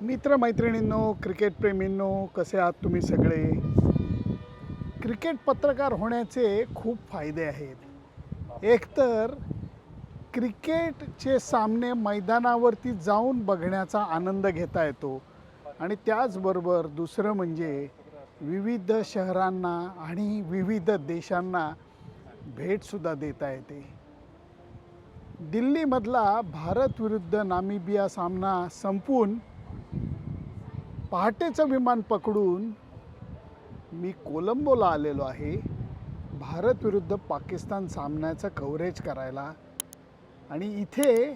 मित्रमैत्रिणींनो क्रिकेटप्रेमींनो कसे आहात तुम्ही सगळे? क्रिकेट पत्रकार होण्याचे खूप फायदे आहेत. एकतर क्रिकेटचे सामने मैदानावरती जाऊन बघण्याचा आनंद घेता येतो आणि त्याचबरोबर दुसरं म्हणजे विविध शहरांना आणि विविध देशांना भेटसुद्धा देता येते. दिल्लीमधला भारत विरुद्ध नामिबिया सामना संपवून पहाटेचं विमान पकडून मी कोलंबोला आलेलो आहे. भारत विरुद्ध पाकिस्तान सामन्याचं कव्हरेज करायला. आणि इथे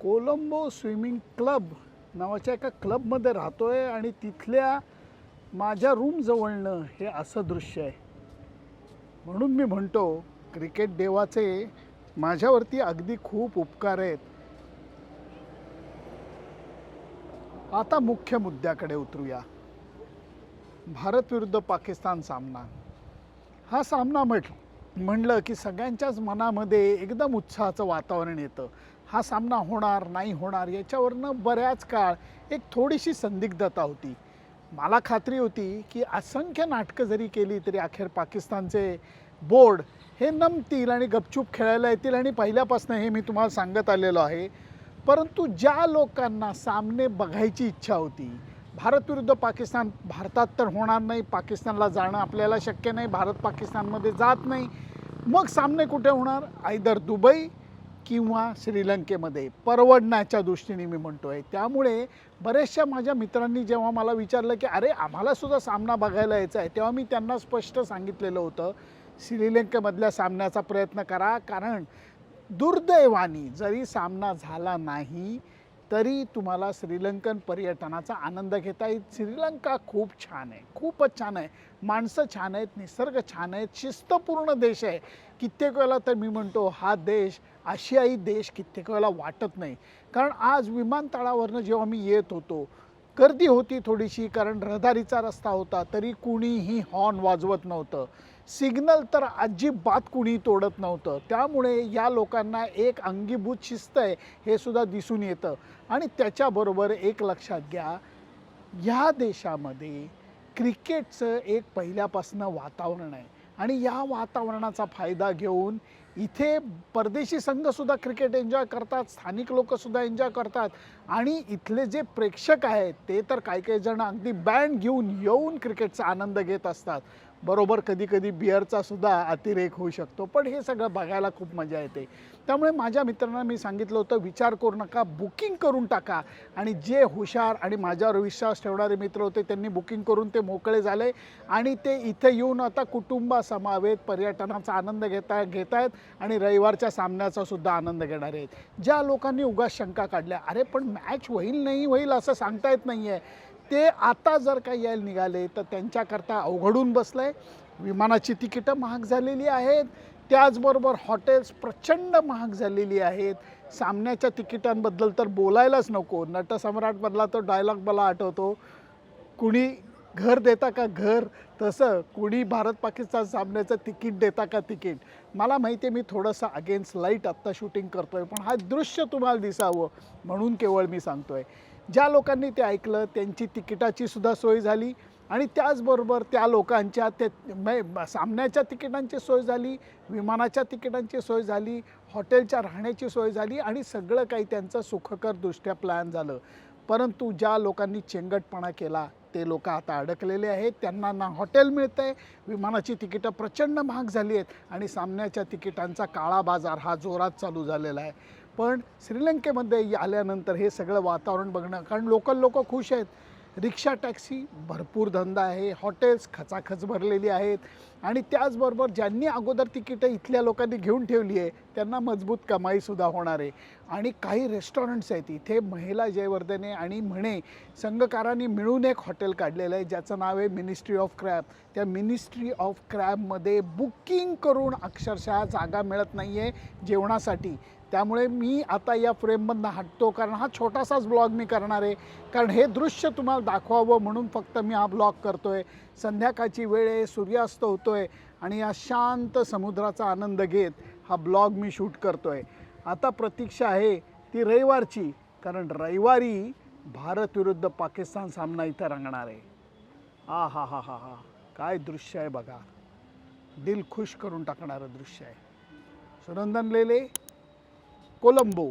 कोलंबो स्विमिंग क्लब नावाच्या एका क्लबमध्ये राहतो आहे आणि तिथल्या माझ्या रूमजवळनं हे असं दृश्य आहे. म्हणून मी म्हणतो क्रिकेट देवाचे माझ्यावरती अगदी खूप उपकार आहेत. आता मुख्य मुद्द्याकडे उतरूया. भारत विरुद्ध पाकिस्तान सामना. हा सामना म्हट म्हणलं की सगळ्यांच्याच मनामध्ये एकदम उत्साहाचं वातावरण येतं. हा सामना होणार नाही होणार याच्यावरनं बऱ्याच काळ एक थोडीशी संदिग्धता होती. मला खात्री होती की असंख्य नाटकं जरी केली तरी अखेर पाकिस्तानचे बोर्ड हे नमतील आणि गपचूप खेळायला येतील आणि पहिल्यापासून हे मी तुम्हाला सांगत आलेलो आहे. परंतु ज्या लोकांना सामने बघायची इच्छा होती भारत विरुद्ध पाकिस्तान भारतात तर होणार नाही पाकिस्तानला जाणं आपल्याला शक्य नाही भारत पाकिस्तानमध्ये जात नाही. मग सामने कुठे होणार? आयदर दुबई किंवा श्रीलंकेमध्ये. परवडण्याच्या दृष्टीने मी म्हणतो आहे त्यामुळे बऱ्याचशा माझ्या मित्रांनी जेव्हा मला विचारलं की अरे आम्हालासुद्धा सामना बघायला यायचा आहे तेव्हा मी त्यांना स्पष्ट सांगितलेलं होतं श्रीलंकेमधल्या सामन्याचा प्रयत्न करा. कारण दुर्दैवानी जरी सामना झाला नाही तरी तुम्हाला श्रीलंकन पर्यटनाचा आनंद घेता येईल. श्रीलंका खूप छान आहे. खूपच छान आहे. माणसं छान आहेत निसर्ग छान आहेत शिस्तपूर्ण देश आहे. कित्येक वेळेला तर मी म्हणतो हा देश आशियाई देश कित्येक वेळेला वाटत नाही. कारण आज विमानतळावरनं जेव्हा मी येत होतो गर्दी होती थोडीशी कारण रहदारीचा रस्ता होता तरी कुणीही हॉर्न वाजवत नव्हतं. सिग्नल तर अजिबात कुणी तोडत नव्हतं. त्यामुळे या लोकांना एक अंगीभूत शिस्त आहे हे सुद्धा दिसून येतं. आणि त्याच्याबरोबर एक लक्षात घ्या ह्या देशामध्ये क्रिकेटचं एक पहिल्यापासून वातावरण आहे. आणि या वातावरणाचा फायदा घेऊन इथे परदेशी संघसुद्धा क्रिकेट एन्जॉय करतात स्थानिक लोकसुद्धा एन्जॉय करतात. आणि इथले जे प्रेक्षक आहेत ते तर काही काही जण अगदी बँड घेऊन येऊन क्रिकेटचा आनंद घेत असतात. बरोबर कधी कधी बिअरचा सुद्धा अतिरेक होऊ शकतो पण हे सगळं बघायला खूप मजा येते. त्यामुळे माझ्या मित्रांना मी सांगितलं होतं विचार करू नका बुकिंग करून टाका. आणि जे हुशार आणि माझ्यावर विश्वास ठेवणारे मित्र होते त्यांनी बुकिंग करून ते मोकळे झाले. आणि ते इथे येऊन आता कुटुंबासमावेत पर्यटनाचा आनंद घेता घेत आहेत आणि रविवारच्या सामन्याचा सुद्धा आनंद घेणार आहेत. ज्या लोकांनी उगाच शंका काढल्या अरे पण मॅच होईल नाही होईल असं सांगता येत नाही आहे ते आता जर काही यायला निघाले तर त्यांच्याकरता अवघडून बसलं आहे विमानाची तिकीटं महाग झालेली आहेत. त्याचबरोबर हॉटेल्स प्रचंड महाग झालेली आहेत. सामन्याच्या तिकिटांबद्दल तर बोलायलाच नको. नटसम्राटमधला तो डायलॉग मला आठवतो. कुणी घर देता का घर? तसं कुणी भारत पाकिस्तान सामन्याचं तिकीट देता का तिकीट? मला माहिती आहे मी थोडंसं अगेन्स्ट लाइट आत्ता शूटिंग करतो आहे पण हा दृश्य तुम्हाला दिसावं म्हणून केवळ मी सांगतो आहे ज्या लोकांनी ते ऐकलं त्यांची तिकिटाची सुद्धा सोय झाली आणि त्याचबरोबर त्या लोकांच्या ते सामन्याच्या तिकिटांची सोय झाली विमानाच्या तिकिटांची सोय झाली हॉटेलच्या राहण्याची सोय झाली आणि सगळं काही त्यांचं सुखकरदृष्ट्या प्लॅन झालं. परंतु ज्या लोकांनी चेंगटपणा केला ते लोक आता अडकलेले आहेत. त्यांना ना हॉटेल मिळतं आहे विमानाची तिकिटं प्रचंड महाग झाली आहेत आणि सामन्याच्या तिकिटांचा काळा बाजार हा जोरात चालू झालेला आहे. पण श्रीलंकेमध्ये आल्यानंतर हे सगळं वातावरण बघणं कारण लोकल लोक खुश आहेत. रिक्षा टॅक्सी भरपूर धंदा आहे. हॉटेल्स खचाखच भरलेली आहेत. आणि त्याचबरोबर ज्यांनी अगोदर तिकीटं इथल्या लोकांनी घेऊन ठेवली आहे त्यांना मजबूत कमाईसुद्धा होणार आहे. आणि काही रेस्टॉरंट्स आहेत. इथे महिला जयवर्धने आणि म्हणे संघकारांनी मिळून एक हॉटेल काढलेलं आहे. ज्याचं नाव आहे मिनिस्ट्री ऑफ क्रॅब त्या मिनिस्ट्री ऑफ क्रॅबमध्ये बुकिंग करून अक्षरशः जागा मिळत नाही आहे जेवणासाठी. त्यामुळे मी आता या फ्रेममधनं हटतो कारण हा छोटासाच ब्लॉग मी करणार आहे. कारण हे दृश्य तुम्हाला दाखवावं म्हणून फक्त मी हा ब्लॉग करतो आहे संध्याकाळची वेळ आहे सूर्यास्त होतो आहे आणि या शांत समुद्राचा आनंद घेत हा ब्लॉग मी शूट करतो आहे आता प्रतीक्षा आहे ती रविवारची कारण रविवारी भारत विरुद्ध पाकिस्तान सामना इथं रंगणार आहे. आ हा हा हा हा काय दृश्य आहे बघा. दिल खुश करून टाकणारं दृश्य आहे. सुनंदन लेले कोलंबो